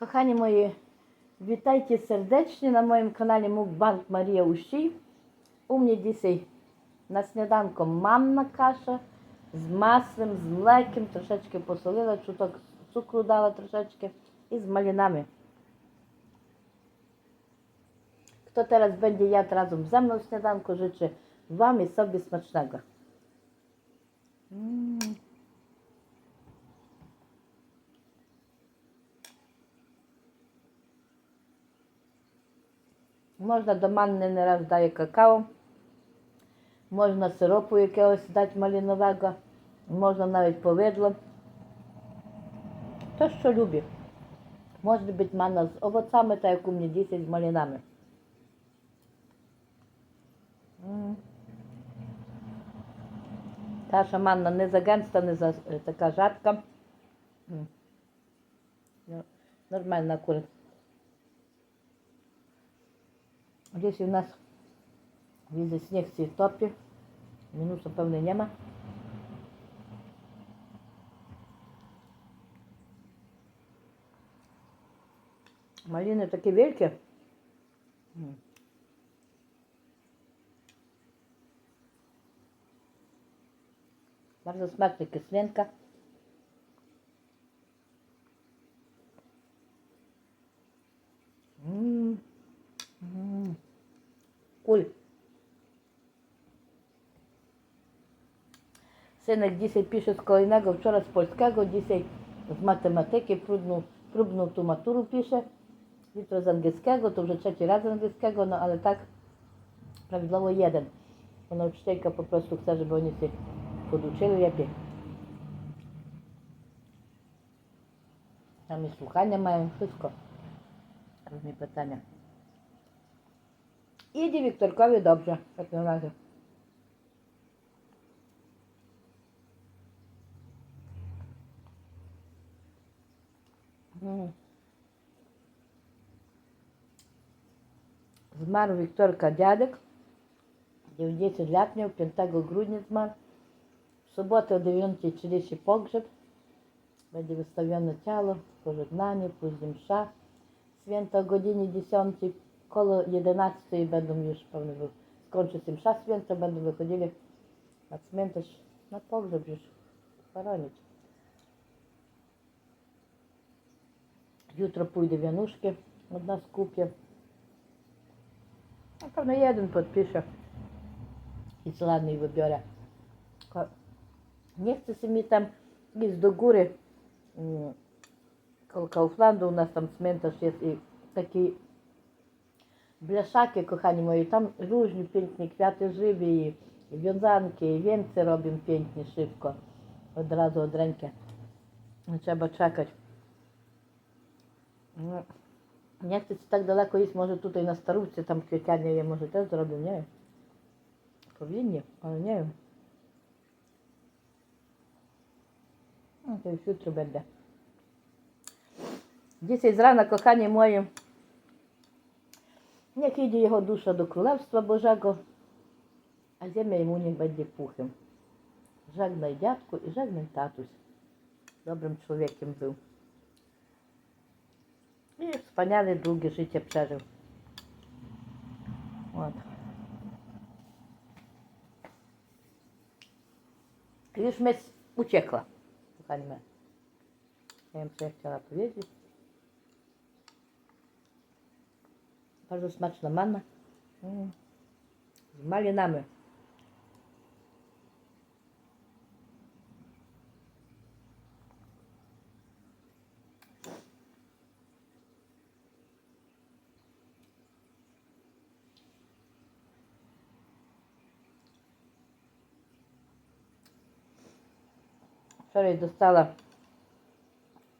Kochani moi, witajcie serdecznie na moim kanale Mukbang Maria Usi. U mnie dzisiaj na śniadanko mamna kasza z masłem, z mlekiem, troszeczkę посолила, чуток цукру дала troszeczkę i z malinami. Kto teraz będzie jadł razem ze mną śniadanko, życzę Wam i sobie smacznego. Mm. Можна до манни не раз даю какао, можна сиропу якогось дати малінового, можна навіть повидло. Те, що любі. Може бути манна з овоцами, та яку мені діти з малінами. Та манна не загенста, не за е, така жадка. Ну, нормальна куриця. Десь у нас візе сніг в цій топі. Мінуса певне нема. Маліни такі великі. Bardzo smaczny kyslenka. Synek dzisiaj pisze z kolejnego, wczoraj z polskiego, dzisiaj z matematyki, próbną, próbną tu maturę pisze, jutro z angielskiego, to już trzeci raz z angielskiego, no ale tak prawidłowo jeden. Bo nauczycielka po prostu chce, żeby oni się poduczyli lepiej. Tam i słuchania mają, wszystko. Różne pytania. Idzie Wiktorkowi dobrze, w takim razie. Змар Віктор Кадядик, 90 ляпнів, 5 грудня змар. В суботу о 9 чиліші погреб. Będzie wystawione ciało, pożegnanie, później msza. Święta o godzinie 10, koło 11 będą już pewnie, skończy się msza święta, będą wychodzili na cmentarz, na pogrzeb już, paronić. Jutro pójdę wianuszkę od nas kupię. Na pewno jeden podpiszę i z ładnej wybiorę. Nie chcę się mi tam iść do góry. Mm. Koło Kauflandu u nas tam cmentarz jest i taki blaszaki, kochani moi, tam różni piękne kwiaty żywe i wiązanki, i więcej robią pięknie szybko. Od razu od ręki. Trzeba czekać. Ну, Як це так далеко їсть, може тут і на старуці, там квітяння є, може теж зроблю, не. Повинні, але не. Ну, то й всю трубеде. Дісять зрана кохані мої. Як іде його душа до Кролевства Божого, а земля йому не баді пухим. Жагнай дядку і жагнай татусь. Добрим чоловіком був. І wspaniale długie życie przeżył. От. Już myśl uciekła, kochani me. Nie wiem, co ja chciała powiedzieć. Bardzo smaczna manna. Z malinami. Вчора я достала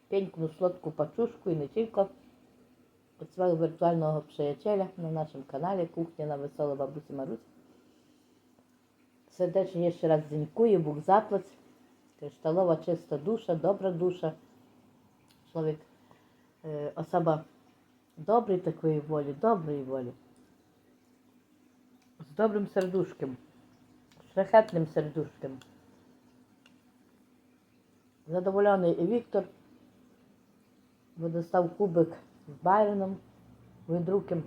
пенькну сладку пачушку і не тільки від свого віртуального приятеля на нашому каналі Кухня на весело бабусі марусі. Сердечно ще раз дзінькую, Бог заплаць. Кришталова чиста душа, добра душа. Чоловік е, особа доброї такої волі, доброї волі. З добрим сердушком, шляхетним сердушком. Задоволений і Віктор достав кубик з Байроном видруким.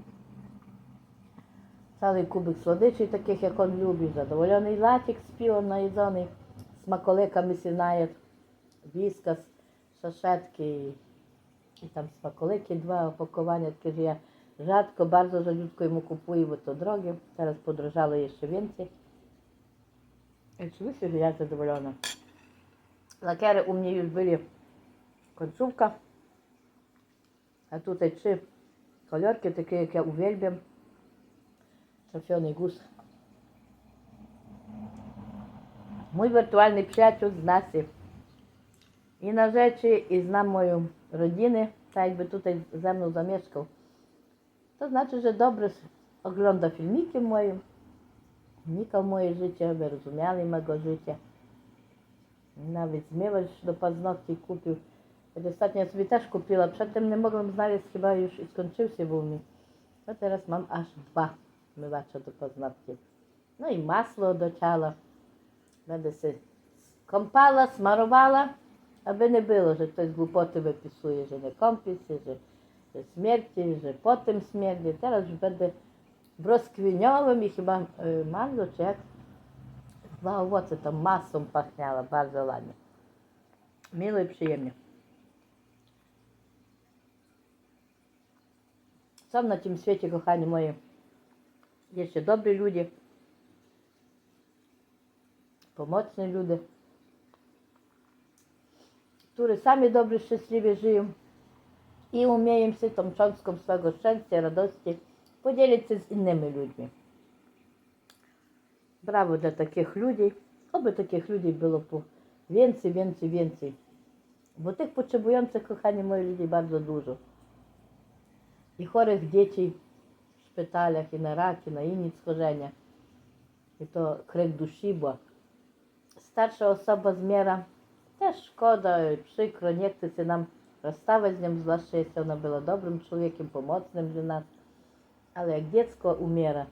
Цілий кубик сладичий, таких, як він любить. Задоволений латік співом наїдзаний, смаколиками сінає віскас, шашетки і, і там смаколики, два опакування, такі я жадко, дуже жалюдко йому купую то дороги. Зараз подорожали ще вінці. І чомусь я задоволена. Лакери у мене були концовка. А тут ці кольорки такі, як я увельбив. Шафьоний гус. Мій віртуальний приятель з Насі. І на речі, і з моєї родини, та якби тут за мною замешкав. To znaczy, że dobrze ogląda filmiki moje, wnikał moje życie, wyrozumiali mego życie. Nawet zmywacz do paznokci kupił. ostatnio sobie też kupiła. Przedtem nie mogłam znaleźć, chyba już i skończył się był No teraz mam aż dwa mywacze do paznokci. No i masło do ciała. Będę się kąpala, smarowała, aby nie było, że ktoś głupoty wypisuje, że nie kąpi się, że, że śmierci, że potem śmierdzi. Teraz już będę broskwieniowym i chyba y, mango, czy jak Благо, вот это маслом пахняло, bardzo ładnie. Мило и przyjemnie. Сам на тім світі, кохані мої, є ще добрі люди, помоцні люди, які самі добрі, щасливі живуть і вміємо в цьому чонському свого щастя, радості поділитися з іншими людьми. Браво для таких людей. Аби таких людей було по więcej, więcej, więcej. Bo tych potrzebujących, kochani moi, ludzi bardzo dużo. I chorych dzieci w szpitalach, i na raki, na inne schorzenia. I to krek duszy, bo starsza osoba zmiera. Też szkoda, przykro, nie chce się nam rozstawać z nią, zwłaszcza jeśli ona była dobrym człowiekiem, pomocnym dla nas. Ale jak dziecko umiera,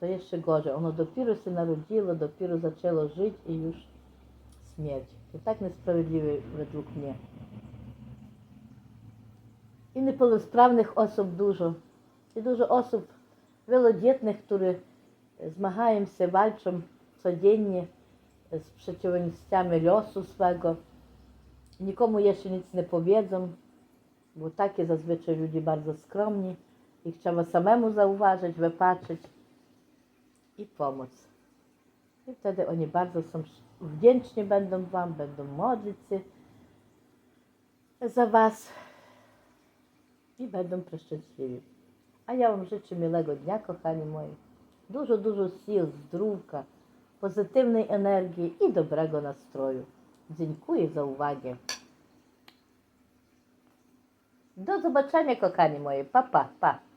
to jeszcze gorzej. Ono dopiero się narodziło, dopiero zaczęło żyć i już śmierć. To tak niesprawiedliwe według mnie. I niepełnosprawnych osób dużo. I dużo osób wielodzietnych, które zmagają się, walczą codziennie z przeciwnościami losu swego. Nikomu jeszcze nic nie powiedzą, bo takie zazwyczaj ludzie bardzo skromni. Ich trzeba samemu zauważyć, wypatrzeć. i pomoc. I wtedy oni bardzo są wdzięczni będą Wam, będą modlić się za Was i będą przeszczęśliwi. A ja Wam życzę miłego dnia, kochani moi. Dużo, dużo sił, zdrówka, pozytywnej energii i dobrego nastroju. Dziękuję za uwagę. Do zobaczenia, kochani moi Pa, pa, pa.